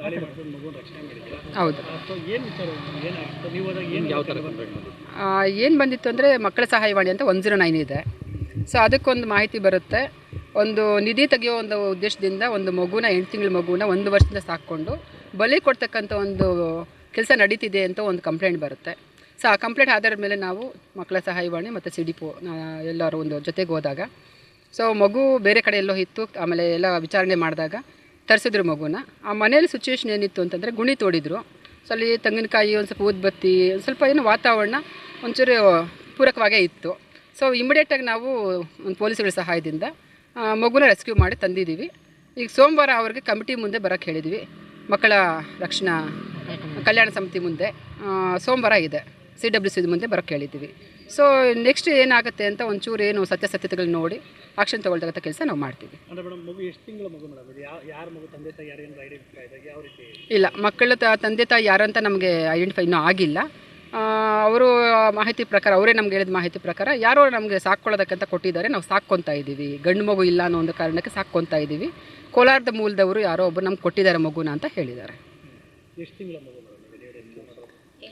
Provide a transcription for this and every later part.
ದಾಳಿ ಮಾಡ್ಕೊಂಡು ಮಗುನ ರಕ್ಷಣೆ ಮಾಡಿದ್ದೀರಾ? ಹೌದು. ಸೊ ಏನು ವಿಚಾರ ಏನಾಗಿತ್ತು ನೀವು ಹೋದಾಗ ಏನು ಯಾವ ಥರ ಕಂಪ್ಲೇಂಟ್ ಮಾಡಿದ್ರಿ ಏನು ಬಂದಿತ್ತು ಅಂದರೆ ಮಕ್ಕಳ ಸಹಾಯವಾಣಿ ಅಂತ ಒನ್ ಜೀರೋ ನೈನ್ ಇದೆ. ಸೊ ಅದಕ್ಕೊಂದು ಮಾಹಿತಿ ಬರುತ್ತೆ. ಒಂದು ನಿಧಿ ತೆಗೆಯೋ ಒಂದು ಉದ್ದೇಶದಿಂದ ಒಂದು ಮಗುನ ಎಂಟು ತಿಂಗಳ ಮಗುನ ಒಂದು ವರ್ಷದಿಂದ ಸಾಕ್ಕೊಂಡು ಬಲಿ ಕೊಡ್ತಕ್ಕಂಥ ಒಂದು ಕೆಲಸ ನಡೀತಿದೆ ಅಂತ ಒಂದು ಕಂಪ್ಲೇಂಟ್ ಬರುತ್ತೆ. ಸೊ ಆ ಕಂಪ್ಲೇಂಟ್ ಆಧಾರದ ಮೇಲೆ ನಾವು ಮಕ್ಕಳ ಸಹಾಯವಾಣಿ ಮತ್ತು ಸಿ ಡಿ ಪೋ ಎಲ್ಲರೂ ಒಂದು ಜೊತೆಗೆ ಹೋದಾಗ. ಸೊ ಮಗು ಬೇರೆ ಕಡೆ ಎಲ್ಲೋ ಇತ್ತು ಆಮೇಲೆ ಎಲ್ಲ ವಿಚಾರಣೆ ಮಾಡಿದಾಗ ತರಿಸಿದ್ರು ಮಗುನ. ಆ ಮನೇಲಿ ಸಿಚುವೇಶನ್ ಏನಿತ್ತು ಅಂತಂದರೆ ಗುಣಿ ತೋಡಿದ್ರು. ಸೊ ಅಲ್ಲಿ ತೆಂಗಿನಕಾಯಿ ಒಂದು ಸ್ವಲ್ಪ ಊದ್ಬತ್ತಿ ಒಂದು ಸ್ವಲ್ಪ ಏನು ವಾತಾವರಣ ಒಂಚೂರು ಪೂರಕವಾಗೇ ಇತ್ತು. ಸೊ ಇಮಿಡಿಯೇಟಾಗಿ ನಾವು ಒಂದು ಪೊಲೀಸ್ಗಳ ಸಹಾಯದಿಂದ ಮಗುನ ರೆಸ್ಕ್ಯೂ ಮಾಡಿ ತಂದಿದ್ದೀವಿ ಈಗ ಸೋಮವಾರ ಅವ್ರಿಗೆ ಕಮಿಟಿ ಮುಂದೆ ಬರೋಕ್ಕೆ ಹೇಳಿದ್ವಿ. ಮಕ್ಕಳ ರಕ್ಷಣಾ ಕಲ್ಯಾಣ ಸಮಿತಿ ಮುಂದೆ ಸೋಮವಾರ ಇದೆ. ಸಿ ಡಬ್ಲ್ಯೂ ಸಿ ಮುಂದೆ ಬರೋಕ್ಕೆ ಹೇಳಿದ್ದೀವಿ. ಸೊ ನೆಕ್ಸ್ಟ್ ಏನಾಗುತ್ತೆ ಅಂತ ಒಂಚೂರು ಏನು ಸತ್ಯಾಸತ್ಯತೆಗಳು ನೋಡಿ ಆಕ್ಷನ್ ತೊಗೊಳ್ತಕ್ಕಂಥ ಕೆಲಸ ನಾವು ಮಾಡ್ತೀವಿ. ಇಲ್ಲ ಮಕ್ಕಳ ತಂದೆ ತಾಯಿ ಯಾರು ಅಂತ ನಮಗೆ ಐಡೆಂಟಿಫೈ ಇನ್ನೂ ಆಗಿಲ್ಲ. ಅವರು ಮಾಹಿತಿ ಪ್ರಕಾರ ಅವರೇ ನಮ್ಗೆ ಹೇಳಿದ ಮಾಹಿತಿ ಪ್ರಕಾರ ಯಾರೋ ನಮಗೆ ಸಾಕ್ಕೊಳ್ಳೋದಕ್ಕಂತ ಕೊಟ್ಟಿದ್ದಾರೆ. ನಾವು ಸಾಕ್ಕೊತಾ ಇದ್ದೀವಿ. ಗಂಡು ಮಗು ಇಲ್ಲ ಅನ್ನೋ ಒಂದು ಕಾರಣಕ್ಕೆ ಸಾಕ್ಕೊತಾ ಇದ್ದೀವಿ. ಕೋಲಾರದ ಮೂಲದವರು ಯಾರೋ ಒಬ್ಬರು ನಮ್ಗೆ ಕೊಟ್ಟಿದ್ದಾರೆ ಮಗುನ ಅಂತ ಹೇಳಿದ್ದಾರೆ.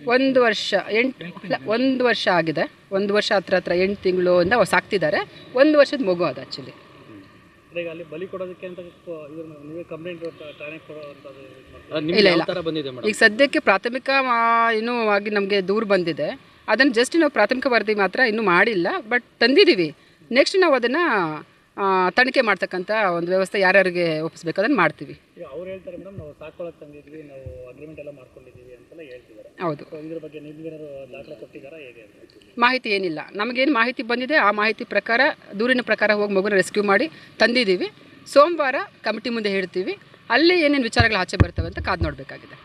ಒಂದು ವರ್ಷ ಎಂಟು ಇಲ್ಲ ಒಂದು ವರ್ಷ ಆಗಿದೆ. ಒಂದು ವರ್ಷ ಹತ್ರ ಹತ್ರ ಎಂಟು ತಿಂಗಳು ಅಂತ ಅವ್ರು ಸಾಕ್ತಿದ್ದಾರೆ ಒಂದು ವರ್ಷದ ಮಗು ಅದು ಆ್ಯಕ್ಚುಲಿ ಈಗ ಅಲ್ಲಿ ಬಲಿ ಕೊಡೋದಕ್ಕೆ ಅಂತ ಕೊ- ನೀವೇ ಕಂಪ್ಲೇಂಟ್ ಠಾಣೆಗೆ ಕೊಡೋವಂಥದ್ದು ಇದು ಮಾಡ್ತೀರಾ? ಇಲ್ಲ ಇಲ್ಲ. ಈಗ ಸದ್ಯಕ್ಕೆ ಪ್ರಾಥಮಿಕ ಏನು ಇನ್ನೂ ಆಗಿ ನಮಗೆ ದೂರು ಬಂದಿದೆ. ಅದನ್ನು ಜಸ್ಟ್ ನಾವು ಪ್ರಾಥಮಿಕ ವರದಿ ಮಾತ್ರ ಇನ್ನೂ ಮಾಡಿಲ್ಲ ಬಟ್ ತಂದಿದ್ದೀವಿ ನೆಕ್ಸ್ಟ್ ನಾವು ಅದನ್ನು ತನಿಖೆ ಮಾಡ್ತಕ್ಕಂಥ ಒಂದು ವ್ಯವಸ್ಥೆ ಯಾರ್ಯಾರಿಗೆ ಒಪ್ಪಿಸ್ಬೇಕು ಅದನ್ನು ಮಾಡ್ತೀವಿ. ಅವ್ರು ಹೇಳ್ತಾರೆ ಮೇಡಮ್ ನಾವು ಸಾಕೊಳಕ್ಕೆ ತಂದಿದ್ವಿ ನಾವು ಅಗ್ರಿಮೆಂಟ್ ಎಲ್ಲ ಮಾಡ್ಕೊಂಡಿದ್ದೀವಿ ಅಂತೆಲ್ಲ ಹೇಳ್ತಿದ್ದಾರೆ. ಹೌದು. ಇದ್ರ ಬಗ್ಗೆ ನಿಮ್ಗೇನಾದ್ರು ದಾಖಲೆ ಕೊಟ್ಟಿದ್ದಾರಾ ಹೇಗೆ ಮಾಹಿತಿ ಏನಿಲ್ಲ. ನಮಗೇನು ಮಾಹಿತಿ ಬಂದಿದೆ ಆ ಮಾಹಿತಿ ಪ್ರಕಾರ ದೂರಿನ ಪ್ರಕಾರ ಹೋಗಿ ಮಗುನ ರೆಸ್ಕ್ಯೂ ಮಾಡಿ ತಂದಿದ್ದೀವಿ. ಸೋಮವಾರ ಕಮಿಟಿ ಮುಂದೆ ಹೇಳ್ತೀವಿ. ಅಲ್ಲಿ ಏನೇನು ವಿಚಾರಗಳು ಆಚೆ ಬರ್ತವೆ ಅಂತ ಕಾದು ನೋಡಬೇಕಾಗಿದೆ.